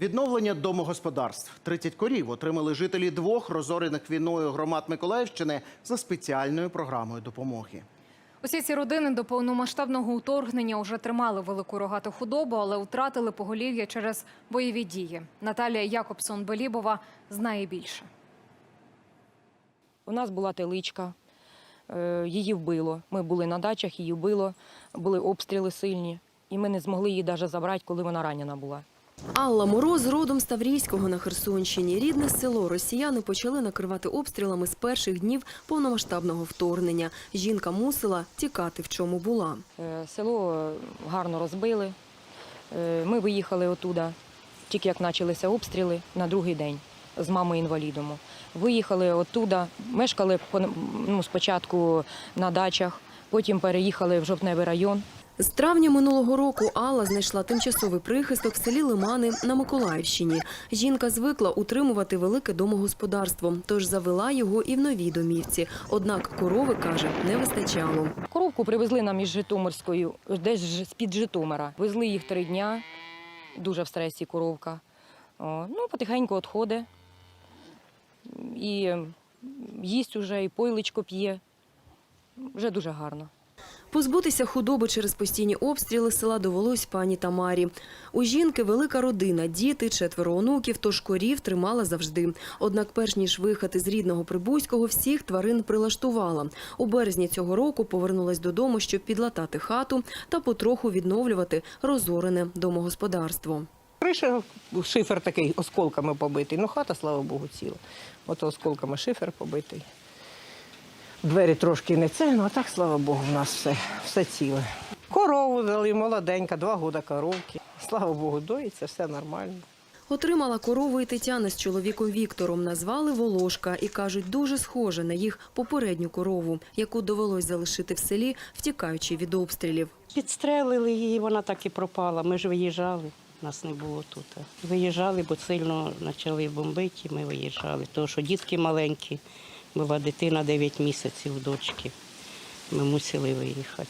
Відновлення домогосподарств. 30 корів отримали жителі двох розорених війною громад Миколаївщини за спеціальною програмою допомоги. Усі ці родини до повномасштабного вторгнення вже тримали велику рогату худобу, але втратили поголів'я через бойові дії. Наталія Якобсон Белібова знає більше. У нас була теличка, е, її вбило. Ми були на дачах, її вбило, були обстріли сильні, і ми не змогли її навіть забрати, коли вона ранена була. Алла Мороз родом з Таврійського на Херсонщині. Рідне село росіяни почали накривати обстрілами з перших днів повномасштабного вторгнення. Жінка мусила тікати, в чому була. Е, Село гарно розбили. Е, Ми виїхали отуда, тільки як почалися обстріли на другий день з мамою інвалідом. Виїхали оттуда, мешкали ну, спочатку на дачах, потім переїхали в Жовтневий район. З травня минулого року Алла знайшла тимчасовий прихисток в селі Лимани на Миколаївщині. Жінка звикла утримувати велике домогосподарство, тож завела його і в новій домівці. Однак корови, каже, не вистачало. Коровку привезли нам із Житомирською, десь з-під Житомира. Везли їх три дня, дуже в стресі коровка. Ну, потихеньку відходить. І їсть уже, і пойличко п'є. Вже дуже гарно. Позбутися худоби через постійні обстріли села довелось пані Тамарі. У жінки велика родина, діти, четверо онуків, тож корів тримала завжди. Однак, перш ніж виїхати з рідного Прибузького, всіх тварин прилаштувала. У березні цього року повернулась додому, щоб підлатати хату та потроху відновлювати розорене домогосподарство. Криша, шифер такий осколками побитий. Ну, хата, слава Богу, ціла. Ото осколками шифер побитий. Двері трошки не це, ну а так, слава Богу, в нас все, все ціле. Корову дали, молоденька, два года коровки. Слава Богу, доїться, все нормально. Отримала корову і Тетяна з чоловіком Віктором. Назвали Волошка і кажуть, дуже схоже на їх попередню корову, яку довелось залишити в селі, втікаючи від обстрілів. Підстрелили її, вона так і пропала. Ми ж виїжджали, нас не було тут. Виїжджали, бо сильно почали бомбити, і ми виїжджали. Тому що дітки маленькі, була дитина 9 місяців дочки. Ми мусили виїхати.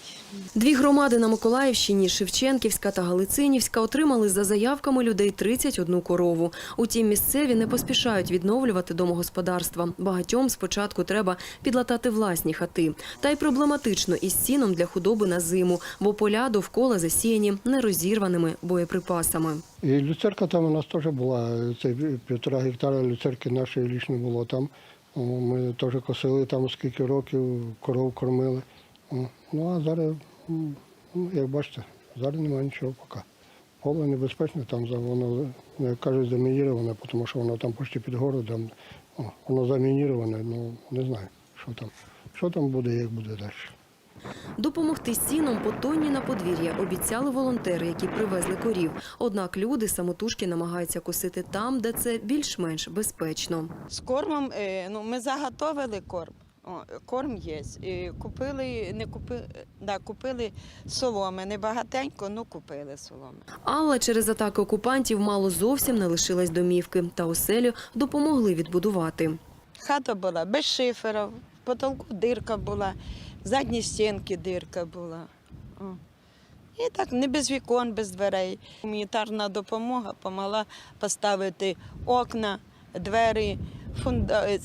Дві громади на Миколаївщині, Шевченківська та Галицинівська, отримали за заявками людей 31 корову. Утім, місцеві не поспішають відновлювати домогосподарства. Багатьом спочатку треба підлатати власні хати. Та й проблематично із сіном для худоби на зиму, бо поля довкола засіяні нерозірваними боєприпасами. І люцерка там у нас теж була. Це півтора гектара люцерки нашої лічно було там. Ми теж косили там скільки років, коров кормили. Ну а зараз, ну, як бачите, зараз немає нічого поки. Поле небезпечне, там воно, як кажуть, замініроване, тому що воно там почти під городом. Воно замініроване, ну не знаю, що там. Що там буде, як буде далі. Допомогти сіном по тонні на подвір'я обіцяли волонтери, які привезли корів. Однак люди самотужки намагаються косити там, де це більш-менш безпечно. З кормом е, ну, ми заготовили корм. О, корм є. Купили, не купили, да, купили соломи. Не багатенько, ну купили соломи. Алла через атаки окупантів мало зовсім не лишилась домівки, та оселю допомогли відбудувати. Хата була без шифера, в потолку дирка була, в задній стінки дирка була. О. І так не без вікон, без дверей. Гуманітарна допомога допомогла поставити окна, двері, фунда... е,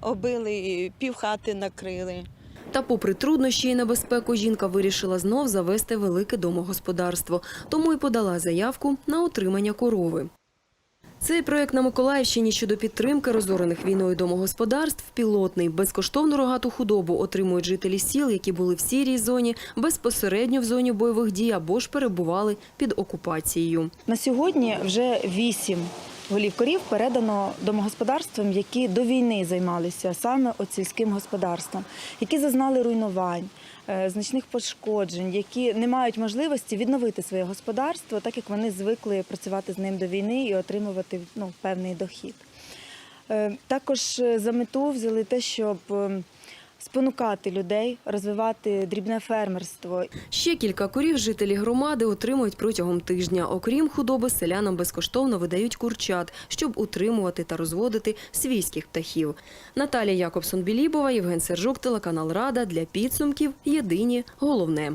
обили, півхати накрили. Та, попри труднощі і небезпеку, жінка вирішила знов завести велике домогосподарство, тому й подала заявку на отримання корови. Цей проект на Миколаївщині щодо підтримки розорених війною домогосподарств пілотний. Безкоштовну рогату худобу отримують жителі сіл, які були в сірій зоні, безпосередньо в зоні бойових дій або ж перебували під окупацією. На сьогодні вже вісім голів корів передано домогосподарствам, які до війни займалися саме от сільським господарством, які зазнали руйнувань, значних пошкоджень, які не мають можливості відновити своє господарство, так як вони звикли працювати з ним до війни і отримувати ну, певний дохід. Е, Також е, за мету взяли те, щоб е, спонукати людей розвивати дрібне фермерство Ще кілька корів жителі громади отримують протягом тижня. Окрім худоби, селянам безкоштовно видають курчат, щоб утримувати та розводити свійських птахів. Наталія Якобсон-Білібова, Євген Сержук, телеканал Рада для підсумків. Єдині головне.